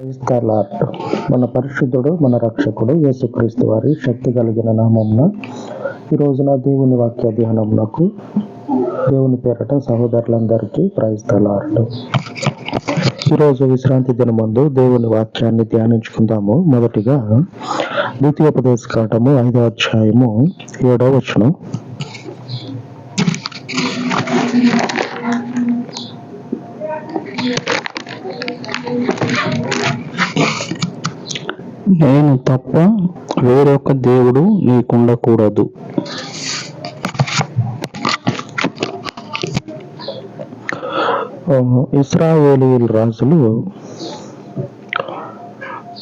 Praise మన పరిశుద్ధుడు మన రక్షకుడు యేసుక్రీస్తు వారి శక్తి కలిగిన నామమున ఈ రోజున దేవుని వాక్య ధ్యానంకు దేవుని పేరట సహోదరులందరికీ క్రైస్తలాట్ ఈరోజు విశ్రాంతి దినమందు దేవుని వాక్యాన్ని ధ్యానించుకుందాము. మొదటిగా ద్వితీయోపదేశ కాటము ఐదో అధ్యాయము ఏడో వచనం. నేను తప్ప వేరొక దేవుడు నీకుండకూడదు. ఇస్రాయేలీల రాజులు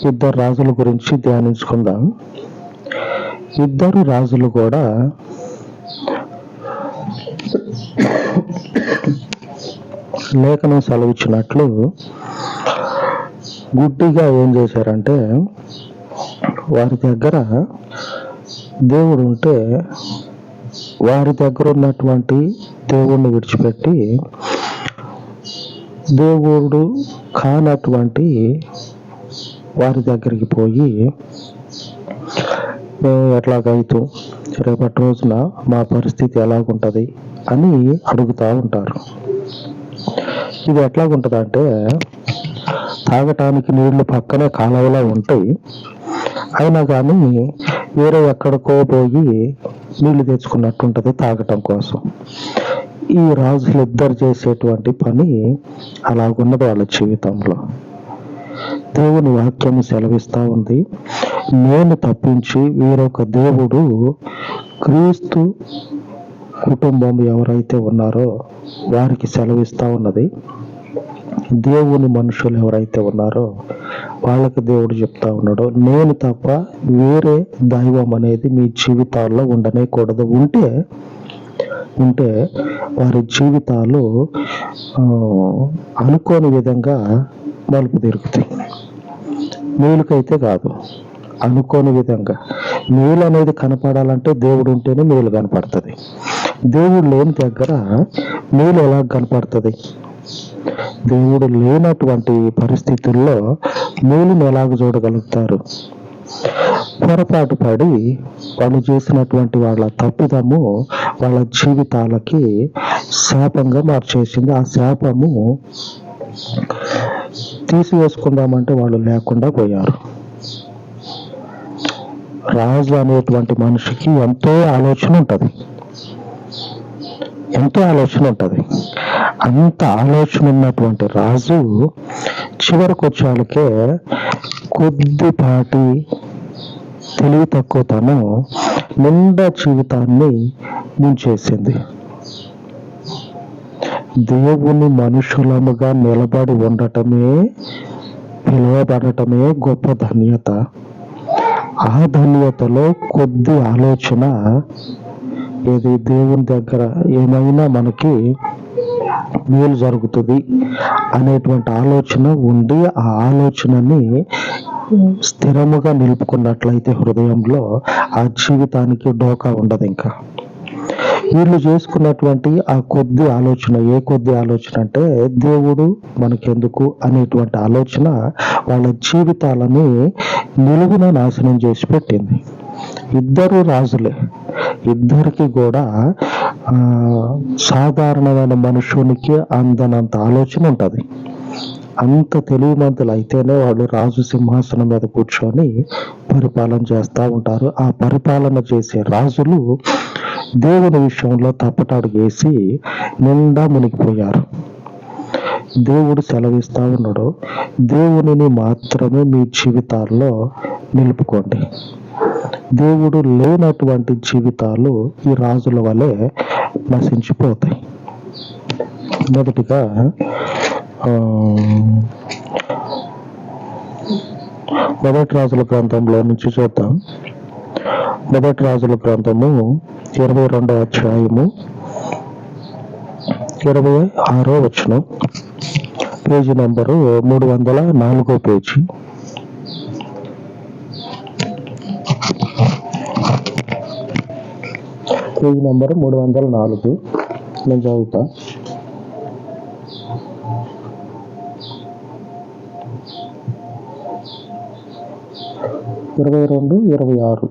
ఇద్దరు రాజుల గురించి ధ్యానించుకుందాం. ఇద్దరు రాజులు కూడా లేఖనం సెలవిచ్చినట్లు గుడ్డిగా ఏం చేశారంటే వారి దగ్గర దేవుడు ఉంటే వారి దగ్గర ఉన్నటువంటి దేవుణ్ణి విడిచిపెట్టి దేవుడు కానటువంటి వారి దగ్గరికి పోయి మేము ఎట్లాగైతూ రేపటి రోజున మా పరిస్థితి ఎలాగుంటుంది? అని అడుగుతూ ఉంటారు. ఇది ఎట్లాగుంటుంది అంటే తాగటానికి నీళ్ళు పక్కనే కాలవలా ఉంటాయి. అయినా కానీ వేరే ఎక్కడికో పోయి నీళ్ళు తెచ్చుకున్నట్టు ఉంటుంది తాగటం కోసం. ఈ రాజులు ఇద్దరు చేసేటువంటి పని అలాగున్నది వాళ్ళ జీవితంలో. దేవుని వాక్యం సెలవిస్తా ఉంది. నేను తప్పించి వేరొక దేవుడు క్రీస్తు కుటుంబం ఎవరైతే ఉన్నారో వారికి సెలవిస్తూ ఉన్నది. దేవుని మనుషులు ఎవరైతే ఉన్నారో వాళ్ళకి దేవుడు చెప్తా ఉన్నాడు నేను తప్ప వేరే దైవం అనేది మీ జీవితాల్లో ఉండనే కూడదు ఉంటే ఉంటే వారి జీవితాలు అనుకోని విధంగా మలుపు తిరుగుతాయి. మేలుకైతే కాదు అనుకోని విధంగా. మేలు అనేది కనపడాలంటే దేవుడు ఉంటేనే మేలు కనపడుతుంది. దేవుడు లేని దగ్గర మేలు ఎలా కనపడుతుంది? దేవుడు లేనటువంటి పరిస్థితుల్లో మేలుని ఎలాగ చూడగలుగుతారు? పొరపాటు పడి వాళ్ళు చేసినటువంటి వాళ్ళ తప్పిదము వాళ్ళ జీవితాలకి శాపంగా మార్చేసింది. ఆ శాపము తీసివేసుకుందామంటే వాళ్ళు లేకుండా పోయారు. రాజు అనేటువంటి మనిషికి ఎంతో ఆలోచన ఉంటుంది. ఎంతో ఆలోచన ఉంటుంది. అంత ఆలోచన ఉన్నటువంటి రాజు చివరికి వచ్చేళ్ళకే కొద్దిపాటి తెలివి తక్కువతనం నిండా జీవితాన్ని ముంచేసింది. దేవుని మనుషులముగా నిలబడి ఉండటమే పిలువబడటమే గొప్ప ధన్యత. ఆ ధన్యతలో కొద్ది ఆలోచన ఏది దేవుని దగ్గర ఏమైనా మనకి మేలు జరుగుతుంది అనేటువంటి ఆలోచన ఉండి ఆ ఆలోచనని స్థిరముగా నిలుపుకున్నట్లయితే హృదయంలో ఆ జీవితానికి డోకా ఉండదు ఇంకా. వీళ్ళు చేసుకున్నటువంటి ఆ కొద్ది ఆలోచన ఏ కొద్ది ఆలోచన అంటే దేవుడు మనకెందుకు అనేటువంటి ఆలోచన వాళ్ళ జీవితాలని నిలువున నాశనం చేసి పెట్టింది. ఇద్దరు రాజులే. ఇద్దరికి కూడా సాధారణమైన మనుషునికి అందనంత ఆలోచన ఉంటుంది. అంత తెలివిమంతులు అయితేనే వాళ్ళు రాజు సింహాసనం మీద కూర్చొని పరిపాలన చేస్తూ ఉంటారు. ఆ పరిపాలన చేసే రాజులు దేవుని విషయంలో తప్పటాడు వేసి నిండా మునిగిపోయారు. దేవుడు సెలవిస్తూ ఉన్నాడు దేవునిని మాత్రమే మీ జీవితాల్లో నిలుపుకోండి. దేవుడు లేనటువంటి జీవితాలు ఈ రాజుల వలె నశించిపోతాయి. మొదటిగా మొదటి రాజుల గ్రంథంలో నుంచి చూద్దాం. మొదటి రాజుల గ్రంథము ఇరవై రెండవ అధ్యాయము ఇరవై ఆరో వచనం. పేజీ నంబరు మూడు వందల నాలుగో పేజీ. పేజీ నెంబర్ మూడు వందల నాలుగు. నేను చదువుతా. ఇరవై రెండు ఇరవై ఆరు.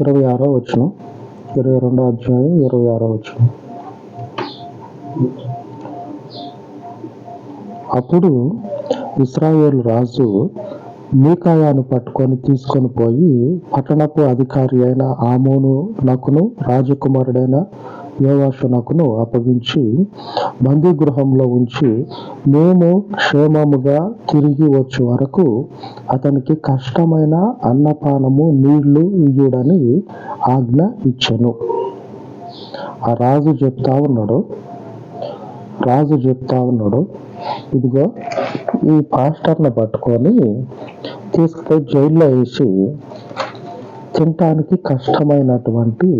ఇరవై ఆరో వచ్చిన ఇరవై రెండో అధ్యాయం ఇరవై ఆరో వచ్చిన అప్పుడు ఇస్రాయేల్ రాజు మీకాయాను పట్టుకొని తీసుకొని పోయి పట్టణపు అధికారి అయిన ఆమోను నకును రాజకుమారుడైన యోవాషునకును అప్పగించి బందీగృహంలో ఉంచి మేము క్షేమముగా తిరిగి వచ్చే వరకు అతనికి కష్టమైన అన్నపానము నీళ్ళు ఇయ్యుడని ఆజ్ఞ ఇచ్చెను. ఆ రాజు చెప్తా ఉన్నాడు. రాజు చెప్తా ఉన్నాడు. ఇదిగో ఈ పాస్టర్ని పట్టుకొని తీసుకుపోయి జైల్లో వేసి తినటానికి కష్టమైనటువంటి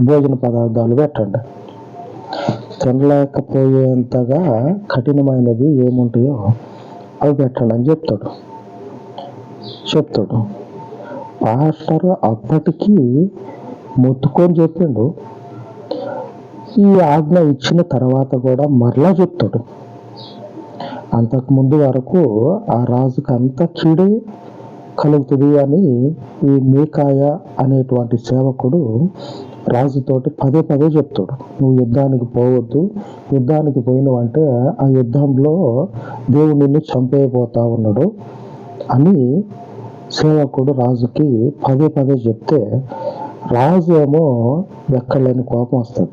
భోజన పదార్థాలు పెట్టండి. తినలేకపోయేంతగా కఠినమైనవి ఏముంటాయో అవి పెట్టండి అని చెప్తాడు. చెప్తాడు. పాస్టర్ అప్పటికి మొత్తుకొని చెప్పిండు. ఈ ఆజ్ఞ ఇచ్చిన తర్వాత కూడా మరలా చెప్తాడు. అంతకు ముందు వరకు ఆ రాజుకు అంత కీడే కలుగుతుంది అని ఈ మీకాయ అనేటువంటి సేవకుడు రాజుతోటి పదే పదే చెప్తాడు. నువ్వు యుద్ధానికి పోవద్దు. యుద్ధానికి పోయినవంటే ఆ యుద్ధంలో దేవుడు నిన్ను చంపేయబోతా ఉన్నాడు అని సేవకుడు రాజుకి పదే పదే చెప్తే రాజు ఏమో ఎక్కడలేని కోపం వస్తుంది.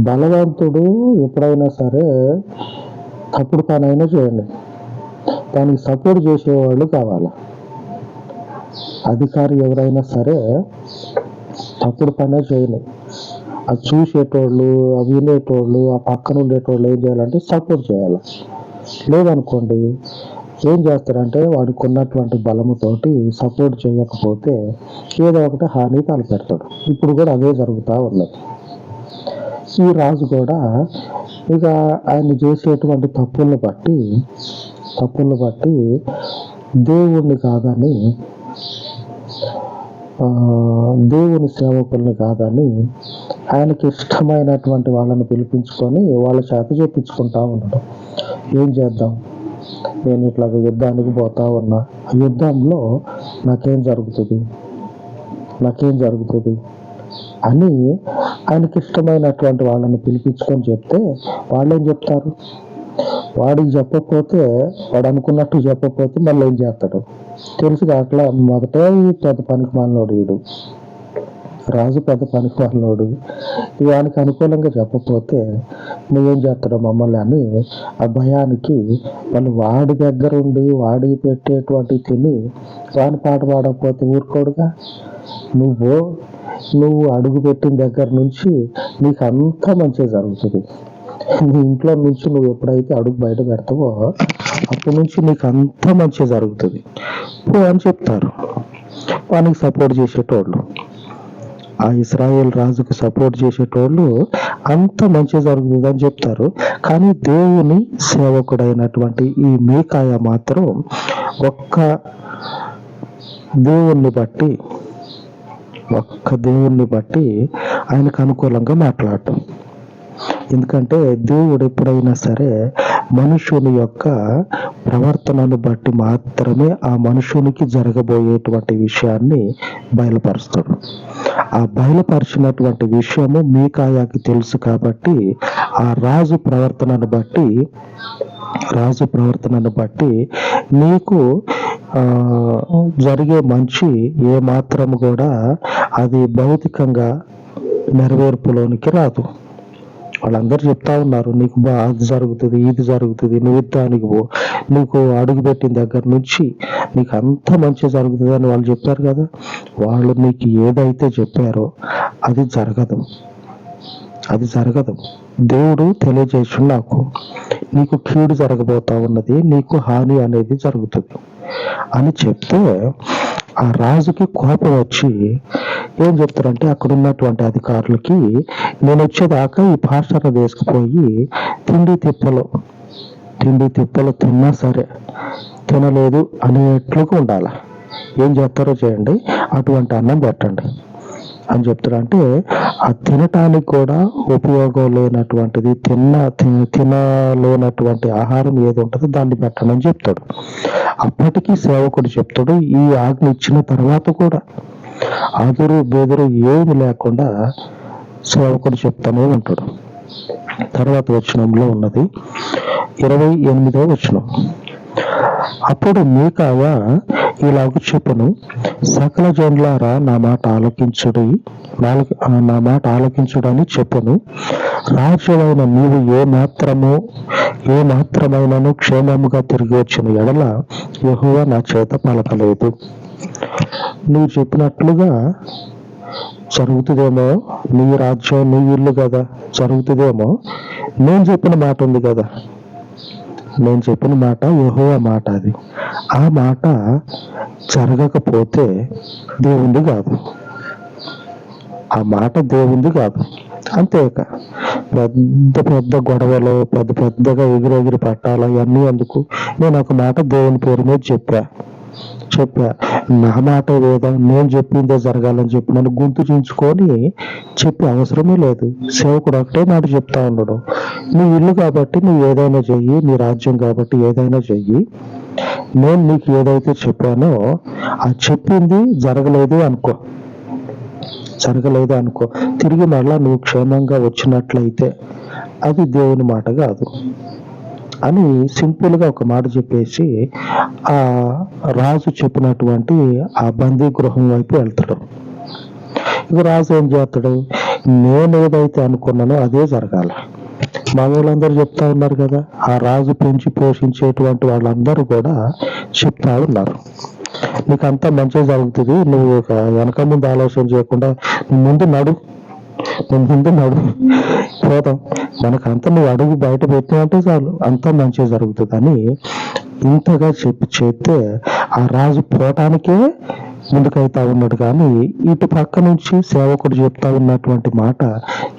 బలవంతుడు ఎప్పుడైనా సరే తప్పుడు పని అయినా చేయండి. దానికి సపోర్ట్ చేసేవాళ్ళు కావాలి? అధికారి ఎవరైనా సరే తప్పుడు పనే చేయలేదు అది చూసేటోళ్ళు ఆ వినేటోళ్ళు ఆ పక్కన ఉండేటోళ్ళు ఏం చేయాలంటే సపోర్ట్ చేయాలి. లేదనుకోండి ఏం చేస్తారంటే వాడికి ఉన్నటువంటి బలముతోటి సపోర్ట్ చేయకపోతే ఏదో ఒకటి హాని తలపెడతాడు. ఇప్పుడు కూడా అదే జరుగుతూ ఉన్నది. ఈ రాజు కూడా ఇక ఆయన చేసేటువంటి తప్పులను బట్టి తప్పులను బట్టి దేవుణ్ణి కాదని దేవుని సేవకుల్ని కాదని ఆయనకి ఇష్టమైనటువంటి వాళ్ళని పిలిపించుకొని వాళ్ళ చేత చెప్పించుకుంటా ఉండడం ఏం చేద్దాం? నేను ఇట్లా యుద్ధానికి పోతా ఉన్నా. ఆ యుద్ధంలో నాకేం జరుగుతుంది? నాకేం జరుగుతుంది? అని ఆయనకి ఇష్టమైనటువంటి వాళ్ళని పిలిపించుకొని చెప్తే వాళ్ళు ఏం చెప్తారు? వాడికి చెప్పకపోతే వాడు అనుకున్నట్టు చెప్పకపోతే మళ్ళీ ఏం చేస్తాడు? తెలుసు అట్లా మొదటే ఈ పెద్ద పనికి మాలినోడు వీడు. రాజు పెద్ద పనికి మాలినోడు. వానికి అనుకూలంగా చెప్పకపోతే నువ్వేం చేస్తాడు మమ్మల్ని అని ఆ భయానికి వాళ్ళు వాడి దగ్గర ఉండి వాడి పెట్టేటువంటి తిని వాని పాట పాడకపోతే ఊరుకోడుగా? నువ్వు నువ్వు అడుగు పెట్టిన దగ్గర నుంచి నీకు అంతా మంచిగా జరుగుతుంది. నీ ఇంట్లో నుంచి నువ్వు ఎప్పుడైతే అడుగు బయట పెడతావో అప్పటి నుంచి నీకు అంత మంచిగా జరుగుతుంది. పో అని చెప్తారు. వానికి సపోర్ట్ చేసేటోళ్ళు. ఆ ఇస్రాయేల్ రాజుకు సపోర్ట్ చేసేటోళ్ళు అంత మంచి జరుగుతుంది అని చెప్తారు. కానీ దేవుని సేవకుడైనటువంటి ఈ మేకాయ మాత్రం ఒక్క దేవుణ్ణి బట్టి ఒక్క దేవుణ్ణి బట్టి ఆయనకు అనుకూలంగా మాట్లాడటం. ఎందుకంటే దేవుడు ఎప్పుడైనా సరే మనుషుని యొక్క ప్రవర్తనను బట్టి మాత్రమే ఆ మనుషునికి జరగబోయేటువంటి విషయాన్ని బయలుపరుస్తాడు. ఆ బయలుపరిచినటువంటి విషయము మీకాయాకి తెలుసు కాబట్టి ఆ రాజు ప్రవర్తనను బట్టి రాజు ప్రవర్తనను బట్టి నీకు ఆ, జరిగే మంచి ఏ మాత్రం కూడా అది భౌతికంగా నెరవేర్పులోనికి రాదు. వాళ్ళందరూ చెప్తా ఉన్నారు నీకు బా అది జరుగుతుంది ఇది జరుగుతుంది నువ్వు యుద్ధానికి పో. నీకు అడుగు పెట్టిన దగ్గర నుంచి నీకు అంత మంచి జరుగుతుంది అని వాళ్ళు చెప్పారు కదా. వాళ్ళు నీకు ఏదైతే చెప్పారో అది జరగదు. అది జరగదు. దేవుడు తెలియజేసి నాకు నీకు కీడు జరగబోతా ఉన్నది నీకు హాని అనేది జరుగుతుంది అని చెప్తే ఆ రాజుకి కోపం వచ్చి ఏం చెప్తారంటే అక్కడ ఉన్నటువంటి అధికారులకి నేను వచ్చేదాకా ఈ పాస్టర్ తీసుకుపోయి తిండి తిప్పలు తిండి తిప్పలు తిన్నా సరే తినలేదు అనేట్లుగా ఉండాలి. ఏం చేస్తారో చేయండి అటువంటి అన్నం పెట్టండి. అని చెప్తాడు అంటే ఆ తినటానికి కూడా ఉపయోగం లేనటువంటిది తిన్న తి- తినలేనటువంటి ఆహారం ఏది ఉంటుందో దాన్ని పెట్టండి అని చెప్తాడు. అప్పటికీ సేవకుడు చెప్తాడు ఈ ఆజ్ఞ ఇచ్చిన తర్వాత కూడా. ఆదురు బెదురు ఏమి లేకుండా సేవకుడు చెప్తానే ఉంటాడు తర్వాత వచనంలో ఉన్నది ఇరవై ఎనిమిదవ వచనం. అప్పుడు మీకాయ ఇలాగ చెప్పును సకల జనులారా నా మాట ఆలకించుడి నా మాట ఆలకించుడని చెప్పును. రాజ్యమైన నీవు ఏ మాత్రము ఏ మాత్రమైనను క్షేమముగా తిరిగి వచ్చిన ఎడల యెహోవా నా చేత పలకలేదు. నువ్వు చెప్పినట్లుగా జరుగుతుందేమో నీ రాజ్యం నీ ఇల్లు కదా జరుగుతుందేమో. నేను చెప్పిన మాట ఉంది కదా నేను చెప్పిన మాట యెహోవా మాట అది. ఆ మాట జరగకపోతే దేవుంది కాదు. ఆ మాట దేవుంది కాదు. అంతేక పెద్ద పెద్ద గొడవలు పెద్ద పెద్దగా ఎగిరెగిరి ఎగిరి పట్టాలి అందుకు ఎందుకు నేను ఒక మాట దేవుని పేరు మీద చెప్పా. చెప్పా నా మాట వేదం నేను చెప్పిందే జరగాలని చెప్పి నన్ను గొంతు చించుకొని చెప్పే అవసరమే లేదు. సేవకుడు ఒకటే మాట చెప్తా ఉండడం నీ ఇల్లు కాబట్టి నువ్వు ఏదైనా చెయ్యి నీ రాజ్యం కాబట్టి ఏదైనా చెయ్యి. నేను నీకు ఏదైతే చెప్పానో ఆ చెప్పింది జరగలేదు అనుకో. జరగలేదు అనుకో. తిరిగి మళ్ళా నువ్వు క్షేమంగా వచ్చినట్లయితే అది దేవుని మాట కాదు. అని సింపుల్గా ఒక మాట చెప్పేసి ఆ రాజు చెప్పినటువంటి ఆ బందీ గృహం వైపు వెళ్తాడు. ఇక రాజు ఏం చేస్తాడు? నేను ఏదైతే అనుకున్నానో అదే జరగాల. మా వాళ్ళందరూ చెప్తా ఉన్నారు కదా ఆ రాజు పెంచి పోషించేటువంటి వాళ్ళందరూ కూడా చెప్తా ఉన్నారు. నీకు అంతా మంచిగా జరుగుతుంది నువ్వు ఒక వెనక ముందు ఆలోచన చేయకుండా ముందు నడు. నేను తింటున్నాడు పోతాం మనకు అంత నువ్వు అడుగు బయట పెట్టినట్టే చాలు. అంతా మంచిగా జరుగుతుంది. అని ఇంతగా చెప్పి చేస్తే ఆ రాజు పోవటానికే ముందుకైతా ఉన్నాడు. కానీ ఇటు పక్క నుంచి సేవకుడు చెప్తా ఉన్నటువంటి మాట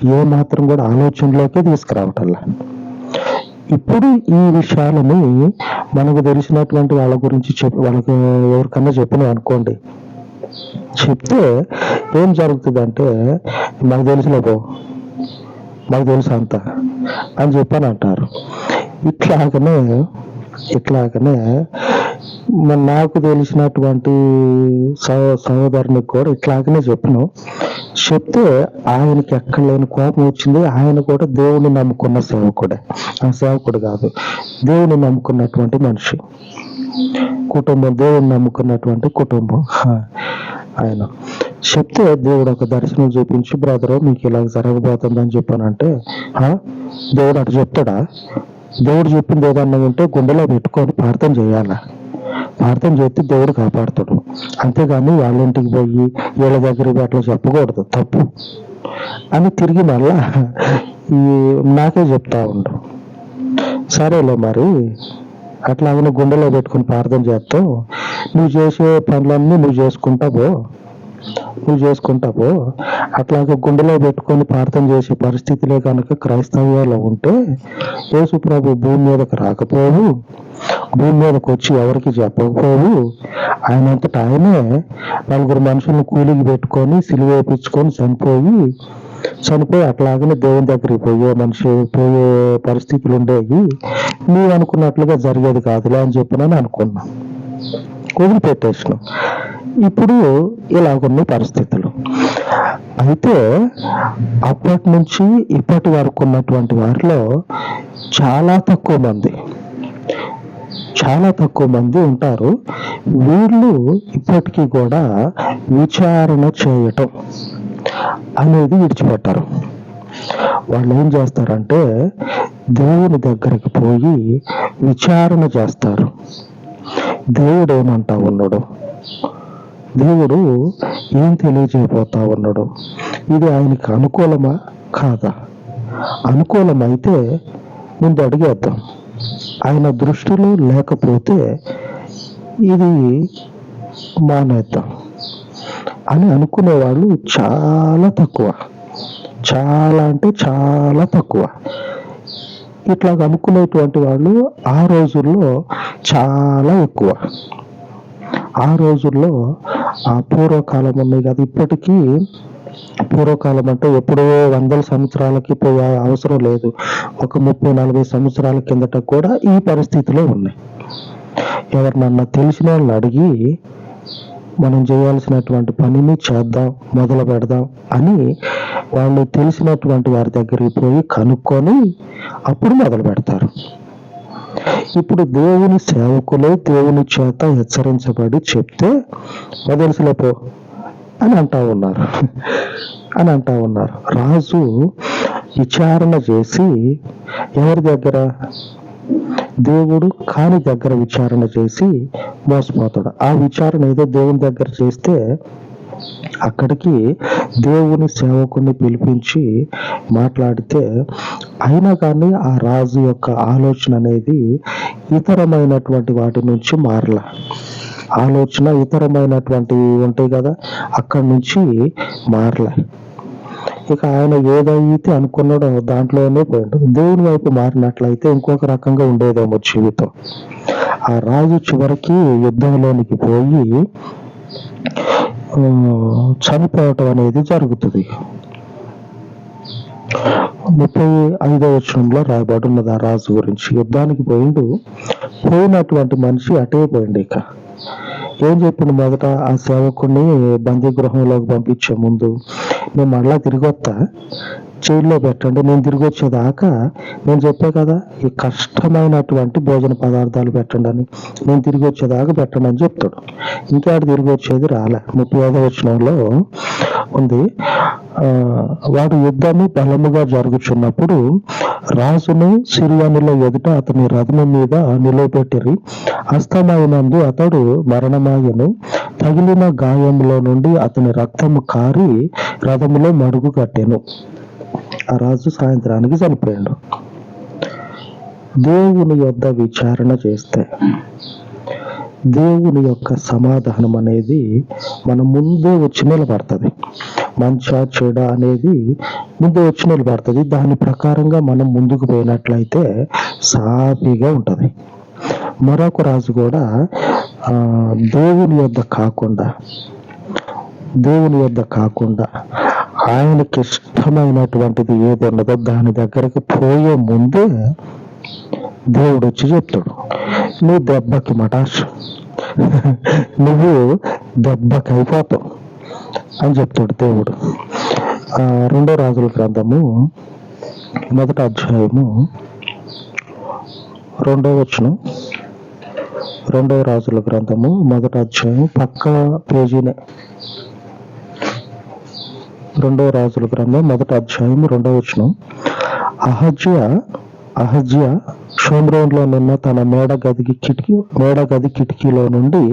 ఏ మాత్రం కూడా ఆలోచనలోకే తీసుకురావటల్లా ఇప్పుడు ఈ విషయాలని మనకు తెలిసినటువంటి వాళ్ళ గురించి చెప్పి వాళ్ళకి ఎవరికన్నా చెప్పినాం అనుకోండి. చెప్తే ఏం జరుగుతుంది అంటే మాకు తెలిసిన పో మాకు తెలుసు అంత. అని చెప్పని అంటారు. ఇట్లాగనే ఇట్లాగనే మరి నాకు తెలిసినటువంటి సహో సహోదరునికి కూడా ఇట్లాగనే చెప్పను. చెప్తే ఆయనకి ఎక్కడ లేని కోపం వచ్చింది. ఆయన కూడా దేవుని నమ్ముకున్న సేవకుడే. ఆ సేవకుడు కాదు. దేవుని నమ్ముకున్నటువంటి మనిషి. కుటుంబం దేవుని నమ్ముకున్నటువంటి కుటుంబం. ఆయన. చెప్తే దేవుడు ఒక దర్శనం చూపించి బ్రదర్ మీకు ఇలా జరగబోతుందని చెప్పానంటే దేవుడు అటు చెప్తాడా? దేవుడు చెప్పింది ఏదన్నా ఉంటే గుండెలో పెట్టుకొని ప్రార్థన చేయాలా? ప్రార్థన చేస్తే దేవుడు కాపాడుతాడు. అంతేగాని వాళ్ళ ఇంటికి పోయి వీళ్ళ దగ్గర అట్లా చెప్పకూడదు తప్పు. అని తిరిగి మళ్ళా ఈ నాకే చెప్తా ఉండు. సరేలే మరి అట్లా అట్లాగనే గుండెలో పెట్టుకుని ప్రార్థన చేస్తావు? నువ్వు చేసే పనులన్నీ నువ్వు చేసుకుంటావో నువ్వు చేసుకుంటావో అట్లాగే గుండెలో పెట్టుకొని ప్రార్థన చేసే పరిస్థితిలో కనుక క్రైస్తవ్యంలో ఉంటే యేసుప్రభు భూమి మీదకి రాకపోవు భూమి మీదకి వచ్చి ఎవరికి చెప్పకపోవు. ఆయనంతట ఆయనే నలుగురు మనుషులను కూలికి పెట్టుకొని సిలువ వేయించుకొని చనిపోయి చనిపోయి అట్లాగనే దేవుని దగ్గరికి పోయే మనిషి పోయే పరిస్థితులు ఉండేవి. నీవు అనుకున్నట్లుగా జరిగేది కాదులే అని చెప్పినని అనుకున్నా. వదిలిపెట్టేసినాం ఇప్పుడు ఇలాగున్న పరిస్థితులు. అయితే అప్పటి నుంచి ఇప్పటి వరకు ఉన్నటువంటి వారిలో చాలా తక్కువ మంది చాలా తక్కువ మంది ఉంటారు. వీళ్ళు ఇప్పటికీ కూడా విచారణ చేయటం అనేది విడిచిపెట్టారు. వాళ్ళు ఏం చేస్తారంటే దేవుని దగ్గరికి పోయి విచారణ చేస్తారు. దేవుడు ఏమంటా ఉన్నాడు? దేవుడు ఏం తెలియజేయబోతా ఉన్నాడు? ఇది ఆయనకి అనుకూలమా? కాదా? అనుకూలమైతే ముందు అడిగేద్దాం. ఆయన దృష్టిలో లేకపోతే ఇది మానేద్దాం. అని అనుకునే వాళ్ళు చాలా తక్కువ. చాలా అంటే చాలా తక్కువ. ఇట్లా అనుకునేటువంటి వాళ్ళు ఆ రోజుల్లో చాలా ఎక్కువ. ఆ రోజుల్లో ఆ పూర్వకాలం ఉన్నాయి కదా ఇప్పటికీ పూర్వకాలం అంటే ఎప్పుడో వందల సంవత్సరాలకి పోయే అవసరం లేదు. ఒక ముప్పై నలభై సంవత్సరాల కిందట కూడా ఈ పరిస్థితిలో ఉన్నాయి. ఎవరినన్నా తెలిసిన వాళ్ళని అడిగి మనం చేయాల్సినటువంటి పనిని చేద్దాం మొదలు పెడదాం అని వాళ్ళు తెలిసినటువంటి వారి దగ్గరికి పోయి కనుక్కొని అప్పుడు మొదలు పెడతారు. ఇప్పుడు దేవుని సేవకులే దేవుని చేత హెచ్చరించబడి చెప్తే వదిలిసిలేపో అని అంటా ఉన్నారు. అని అంటా ఉన్నారు. రాజు విచారణ చేసి ఎవరి దగ్గర? దేవుడు కాని దగ్గర విచారణ చేసి మోసపోతాడు. ఆ విచారణ ఏదో దేవుని దగ్గర చేస్తే అక్కడికి దేవుని సేవకుని పిలిపించి మాట్లాడితే అయినా కానీ ఆ రాజు యొక్క ఆలోచన అనేది ఇతరమైనటువంటి వాటి నుంచి మారల. ఆలోచన ఇతరమైనటువంటివి ఉంటాయి కదా అక్కడి నుంచి మారలే. ఇక ఆయన ఏదైతే అనుకున్నాడో దాంట్లోనే పోయాడు. దేవుని వైపు మారినట్లయితే ఇంకొక రకంగా ఉండేదేమో జీవితం. ఆ రాజు చివరికి యుద్ధంలోనికి పోయి చనిపోవటం అనేది జరుగుతుంది. ముప్పై ఐదో వచనంలో రాయబడి ఉన్నది. ఆ రాజు గురించి యుద్ధానికి పోయిండు. పోయినటువంటి మనిషి అటే పోయిండు ఇక. ఏం చెప్పిండు మొదట? ఆ సేవకుడిని బందీ గృహంలోకి పంపించే ముందు మేము మళ్ళా తిరిగి వస్తా. జైల్లో పెట్టండి నేను తిరిగి వచ్చేదాకా నేను చెప్పే కదా ఈ కష్టమైనటువంటి భోజన పదార్థాలు పెట్టండి అని. నేను తిరిగి వచ్చేదాకా పెట్టండి అని చెప్తాడు. ఇంకా తిరిగి వచ్చేది రాలే. ముప్పై ఐదో వచనంలో ఉంది వాడు యుద్ధము బలముగా జరుగుచున్నప్పుడు రాజును సిరియానుల ఎదుట అతని రథము మీద నిలవబెట్టిరి అస్తమైనందు అతడు మరణమాయను. తగిలిన గాయంలో నుండి అతని రక్తము కారి రథములో మడుగు కట్టెను. ఆ రాజు సాయంత్రానికి చనిపోయాడు. దేవుని యొద్ద విచారణ చేస్తే దేవుని యొక్క సమాధానం అనేది మన ముందే వచ్చి నిలబడుతుంది. మంచా చెడ అనేది ముందే వచ్చి నిలబడుతుంది. దాని ప్రకారంగా మనం ముందుకు పోయినట్లయితే సాఫీగా ఉంటది. మరొక రాజు కూడా ఆ, దేవుని యొద్ద కాకుండా దేవుని యొద్ద కాకుండా ఆయనకి అర్హమైనటువంటిది ఏది ఉన్నదో దాని దగ్గరికి పోయే ముందే దేవుడు వచ్చి చెప్తాడు నువ్వు దెబ్బకి మటాష్ నువ్వు దెబ్బకి అయిపోతావు అని చెప్తాడు దేవుడు. ఆ, రెండో రాజుల గ్రంథము మొదటి అధ్యాయము రెండో వచనం. రెండవ రాజుల గ్రంథము మొదటి అధ్యాయం పక్క పేజీనే. రెండవ రాజుల గ్రంథం మొదటి అధ్యాయం రెండవ వచనం. అహజ్య అహజ్య షోమ్రోన్లో నిన్న తన మేడ గదికి కిటికీ మేడ గది కిటికీలో నుండి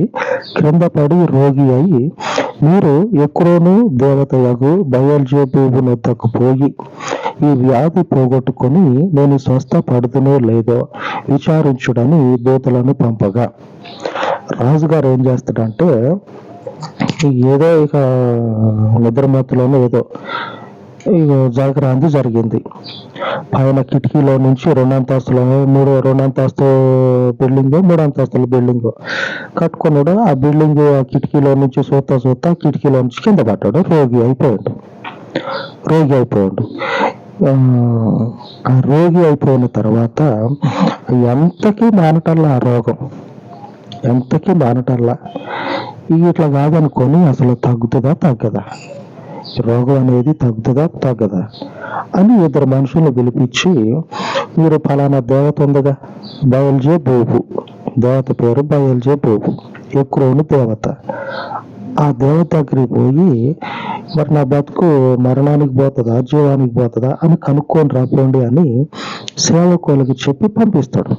క్రింద పడి రోగి అయి మీరు ఎక్కడోను దేవతయగు బయల్జేబువు పోయి ఈ వ్యాధి పోగొట్టుకొని నేను స్వస్థపడుతునో లేదో విచారించుడని దూతలను పంపగా. రాజుగారు ఏం చేస్తాడంటే ఏదో ఇక నిద్ర మత్తులోనే ఏదో. ఇక జాగ్రాంతి జరిగింది. పైన కిటికీలో నుంచి రెండు అంతస్తుల మూడు రెండు అంతస్తు బిల్డింగ్ మూడు అంతస్తుల బిల్డింగ్ కట్టుకున్నాడు. ఆ బిల్డింగ్ ఆ కిటికీలో నుంచి చూస్తా సూతా కిటికీలో నుంచి కింద పడ్డాడు. రోగి అయిపోయాడు. రోగి అయిపోయాడు. ఆ, ఆ రోగి అయిపోయిన తర్వాత ఎంతకీ మానటల్లా ఆ రోగం? ఎంతకీ మానటల్లా ఇట్లా కాదనుకొని అసలు తగ్గుతుందా తగ్గదా? రోగం అనేది తగ్గుతుందా తగ్గదా? అని ఇద్దరు మనుషులు పిలిపించి మీరు ఫలానా దేవత ఉందిగా బయల్జే బోబు దేవత పేరు బయల్జే బోబు ఎక్కువని దేవత. ఆ దేవత దగ్గరికి పోయి మరి నా బతుకు మరణానికి పోతుందా జీవానికి పోతుందా అని కనుక్కొని రాపోండి అని సేవకులకి చెప్పి పంపిస్తాడు.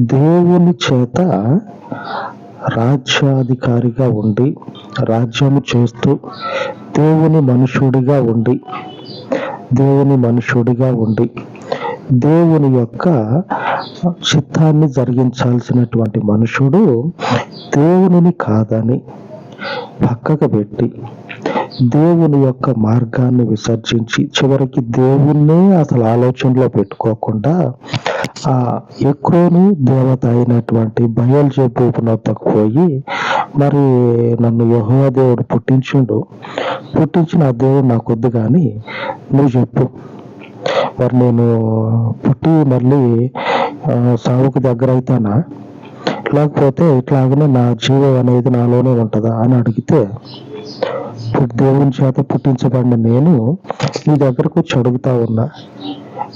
దేవుని చేత రాజ్యాధికారిగా ఉండి రాజ్యము చేస్తూ దేవుని మనుషుడిగా ఉండి దేవుని మనుషుడిగా ఉండి దేవుని యొక్క చిత్తాన్ని జరిగించాల్సినటువంటి మనుషుడు దేవునిని కాదని పక్కకు పెట్టి దేవుని యొక్క మార్గాన్ని విసర్జించి చివరికి దేవుణ్ణే అసలు ఆలోచనలో పెట్టుకోకుండా ఆ ఎక్రోను దేవత అయినటువంటి భయాలు చెప్పినొద్దకు పోయి మరి నన్ను యెహోవా దేవుడు పుట్టించిండు. పుట్టించిన ఆ దేవుడు నాకు కానీ నువ్వు చెప్పు. మరి నేను పుట్టి మళ్ళీ సావుకు దగ్గర అవుతానా లేకపోతే ఇట్లాగనే నా జీవం అనేది నాలోనే ఉంటుందా అని అడిగితే దేవుని చేత పుట్టించబడిన నేను నీ దగ్గరకు వచ్చి అడుగుతా ఉన్నా.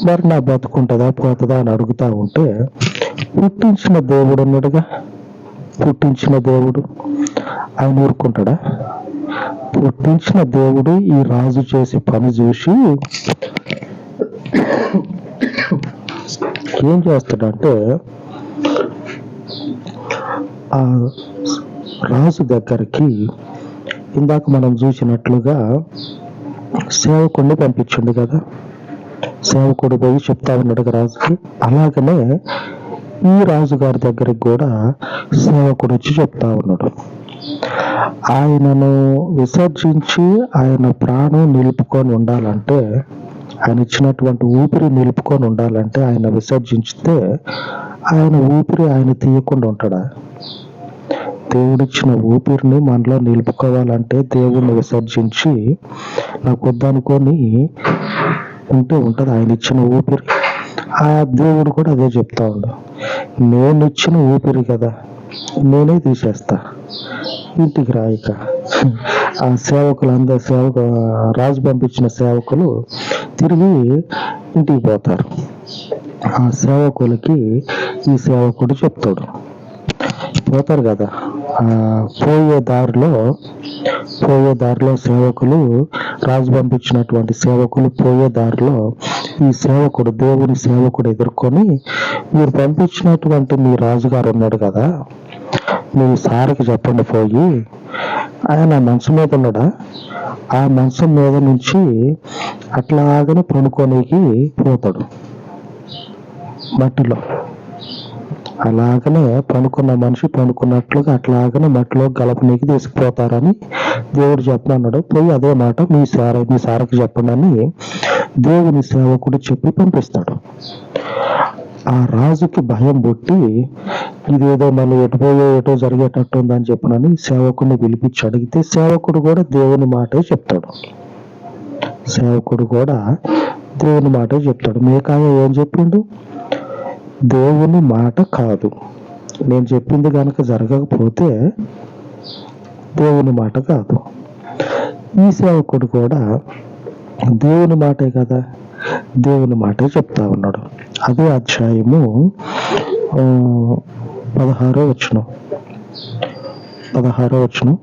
మరి నా బతుకుంటుందా పోతుందా అని అడుగుతా ఉంటే పుట్టించిన దేవుడు అన్నాడుగా. పుట్టించిన దేవుడు ఆయన ఊరుకుంటాడా? పుట్టించిన దేవుడు ఈ రాజు చేసే పని చూసి ఏం చేస్తాడంటే ఆ రాజు దగ్గరికి ఇందాక మనం చూసినట్లుగా సేవకుడిని పంపించండు కదా. సేవకుడు పోయి చెప్తా ఉన్నాడు రాజుకి. అలాగనే ఈ రాజుగారి దగ్గరికి కూడా సేవకుడు వచ్చి చెప్తా ఉన్నాడు. ఆయనను విసర్జించి ఆయన ప్రాణం నిలుపుకొని ఉండాలంటే ఆయన ఇచ్చినటువంటి ఊపిరి నిలుపుకొని ఉండాలంటే ఆయన విసర్జించితే ఆయన ఊపిరి ఆయన తీయకుండా ఉంటాడా? దేవుడిచ్చిన ఊపిరిని మనలో నిలుపుకోవాలంటే దేవుడిని విసర్జించి నాకు వద్దనుకొని ఉంటే ఉంటుంది. ఆయన ఇచ్చిన ఊపిరి. ఆ దేవుడు కూడా అదే చెప్తా ఉండు. నేను ఇచ్చిన ఊపిరి కదా నేనే తీసేస్తా. ఇంటికి రాయిక ఆ సేవకులు అందరు సేవకు రాజు పంపించిన సేవకులు తిరిగి ఇంటికి పోతారు. ఆ సేవకులకి ఈ సేవకుడు చెప్తాడు. పోతారు కదా. పోయే దారిలో పోయే దారిలో సేవకులు రాజు పంపించినటువంటి సేవకులు పోయే దారిలో ఈ సేవకుడు దేవుని సేవకుడు ఎదుర్కొని మీరు పంపించినటువంటి మీ రాజుగారు ఉన్నాడు కదా మీ సార్కి చెప్పండి పోయి ఆయన మంచం మీద ఉన్నాడా? ఆ మంచం మీద నుంచి అట్లాగనే పనుకోనికి పోతాడు. మట్టిలో. అలాగనే పనుకున్న మనిషి పనుకున్నట్లుగా అట్లాగనే మట్టిలో గలపనీకి తీసుకుపోతారని దేవుడు చెప్పమన్నాడు. పోయి అదే మాట మీ సార మీ సారకు చెప్పండి అని దేవుని సేవకుడు చెప్పి పంపిస్తాడు. ఆ రాజుకి భయం పుట్టి ఇదేదో మళ్ళీ ఎటు పోయో ఎటో జరిగేటట్టు ఉందని చెప్పనని సేవకుడిని పిలిపించి అడిగితే సేవకుడు కూడా దేవుని మాటే చెప్తాడు. సేవకుడు కూడా దేవుని మాటే చెప్తాడు. మేకాయ ఏం చెప్పిండు? దేవుని మాట కాదు. నేను చెప్పింది కనుక జరగకపోతే దేవుని మాట కాదు. ఈ సేవకుడు కూడా దేవుని మాటే కదా? దేవుని మాటే చెప్తా ఉన్నాడు. అదే అధ్యాయము పదహారో వచ్చును పదహారో వచ్చును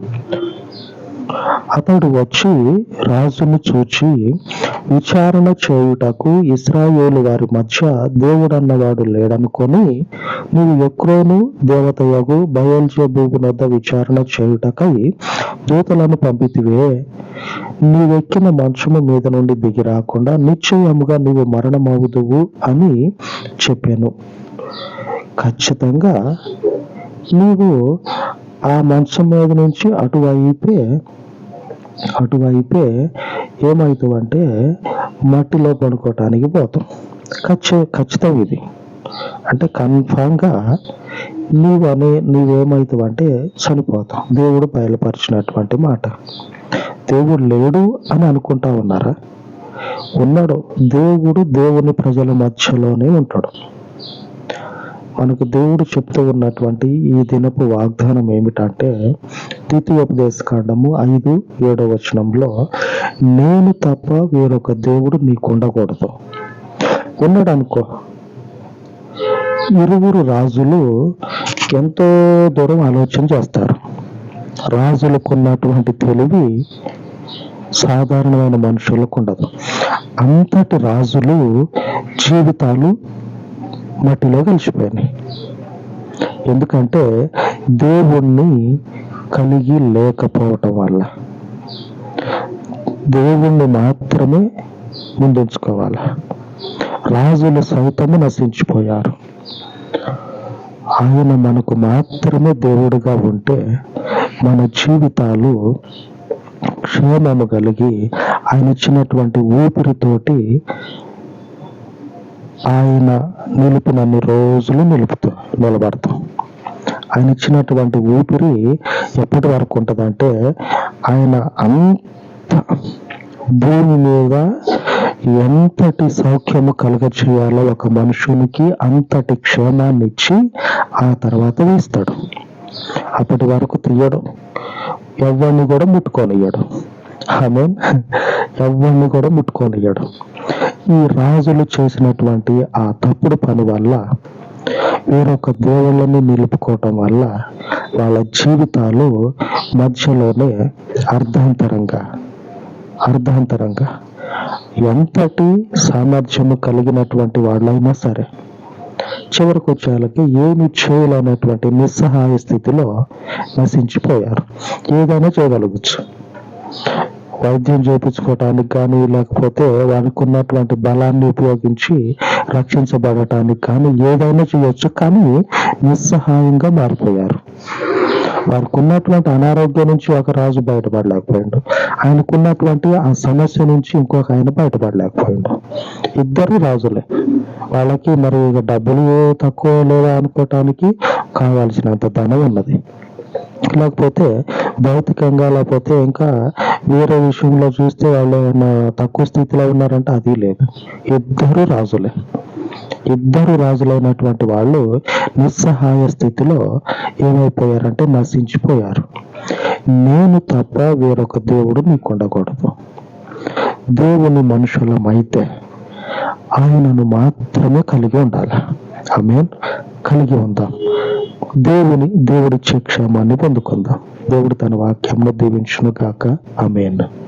అతడు వచ్చి రాజును చూచి విచారణ చేయుటకు ఇస్రాయేలు వారి మధ్య దేవుడన్నవాడు లేడనుకొని నీవు ఎక్రోను దేవతయగు బయల్జబూబు వద్ద విచారణ చేయుటకై దూతలను పంపితివే. నీవెక్కిన మంచము మీద నుండి దిగి రాకుండా నిశ్చయముగా నీవు మరణమవుదువు అని చెప్పాను. ఖచ్చితంగా నీవు ఆ మంచం మీద నుంచి అటువైపే అటువైపే ఏమవుతుందంటే మట్టిలో పడుకోవటానికి పోతాం. ఖచ్చి ఖచ్చితం ఇది. అంటే కన్ఫామ్గా నీవు అనే నీవేమవుతావంటే చనిపోతావు దేవుడు బయలుపరిచినటువంటి మాట. దేవుడు లేడు అని అనుకుంటా ఉన్నారా? ఉన్నాడు. దేవుడు దేవుని ప్రజల మధ్యలోనే ఉంటాడు. మనకు దేవుడు చెప్తూ ఉన్నటువంటి ఈ దినపు వాగ్దానం ఏమిటంటే ద్వితీయోపదేశ కాండము ఐదు ఏడో వచనంలో నేను తప్ప వేరొక దేవుడు నీకు ఉండకూడదు ఉన్నాడు అనుకో ఇరువురు రాజులు ఎంతో దూరం ఆలోచన చేస్తారు. రాజులకు ఉన్నటువంటి తెలివి సాధారణమైన మనుషులకు ఉండదు. అంతటి రాజులు జీవితాలు మట్టిలో కలిసిపోయినాయి. ఎందుకంటే దేవుణ్ణి కలిగి లేకపోవటం వల్ల. దేవుణ్ణి మాత్రమే ముందుంచుకోవాలి రాజులు సైతము నశించిపోయారు. ఆయన మనకు మాత్రమే దేవుడిగా ఉంటే మన జీవితాలు క్షేమము కలిగి ఆయన ఇచ్చినటువంటి ఊపిరితోటి ఆయన నిలిపినన్ని రోజులు నిలుపుతూ నిలబడతాం. ఆయన ఇచ్చినటువంటి ఊపిరి ఎప్పటి వరకు ఉంటుందంటే ఆయన అంత భూమి మీద ఎంతటి సౌఖ్యము కలుగ చేయాలో ఒక మనుషునికి అంతటి క్షేమాన్ని ఇచ్చి ఆ తర్వాత వేస్తాడు. అప్పటి వరకు తీయడు. ఎవరిని కూడా ముట్టుకోనియ్యడు. ఆమె ఎవరిని కూడా ముట్టుకొనియ్యాడు. ఈ రాజులు చేసినటువంటి ఆ తప్పుడు పని వల్ల వేరొక దేవుళ్ళని నిలుపుకోవటం వల్ల వాళ్ళ జీవితాలు మధ్యలోనే అర్ధాంతరంగా అర్ధాంతరంగా ఎంతటి సామర్థ్యము కలిగినటువంటి వాళ్ళైనా సరే చివరికి వచ్చేళ్ళకి ఏమి చేయలేనటువంటి నిస్సహాయ స్థితిలో నశించిపోయారు. ఏదైనా చేయగలగచ్చు. వైద్యం చేయించుకోవటానికి కానీ లేకపోతే వానికి ఉన్నటువంటి బలాన్ని ఉపయోగించి రక్షించబడటానికి కానీ ఏదైనా చేయొచ్చు కానీ నిస్సహాయంగా మారిపోయారు. వారికి ఉన్నటువంటి అనారోగ్యం నుంచి ఒక రాజు బయటపడలేకపోయిండు. ఆయనకున్నటువంటి ఆ సమస్య నుంచి ఇంకొక ఆయన బయటపడలేకపోయిండు. ఇద్దరు రాజులే. వాళ్ళకి మరి డబ్బులు తక్కువ లేదా అనుకోవటానికి కావాల్సినంత ధనం ఉన్నది. లేకపోతే భౌతికంగా లేకపోతే ఇంకా వేరే విషయంలో చూస్తే వాళ్ళు ఏమైనా తక్కువ స్థితిలో ఉన్నారంటే అది లేదు. ఇద్దరు రాజులే. ఇద్దరు రాజులైనటువంటి వాళ్ళు నిస్సహాయ స్థితిలో ఏమైపోయారంటే నశించిపోయారు. నేను తప్ప వేరొక దేవుడు నీకు ఉండకూడదు. దేవుని మనుషులమైతే ఆయనను మాత్రమే కలిగి ఉండాలి. ఆమె కలిగి ఉందాం. దేవుని దేవుడిచ్చే క్షేమాన్ని పొందుకుందాం. దేవుడు తన వాక్యంలో దీవించును గాక ఆమెన్.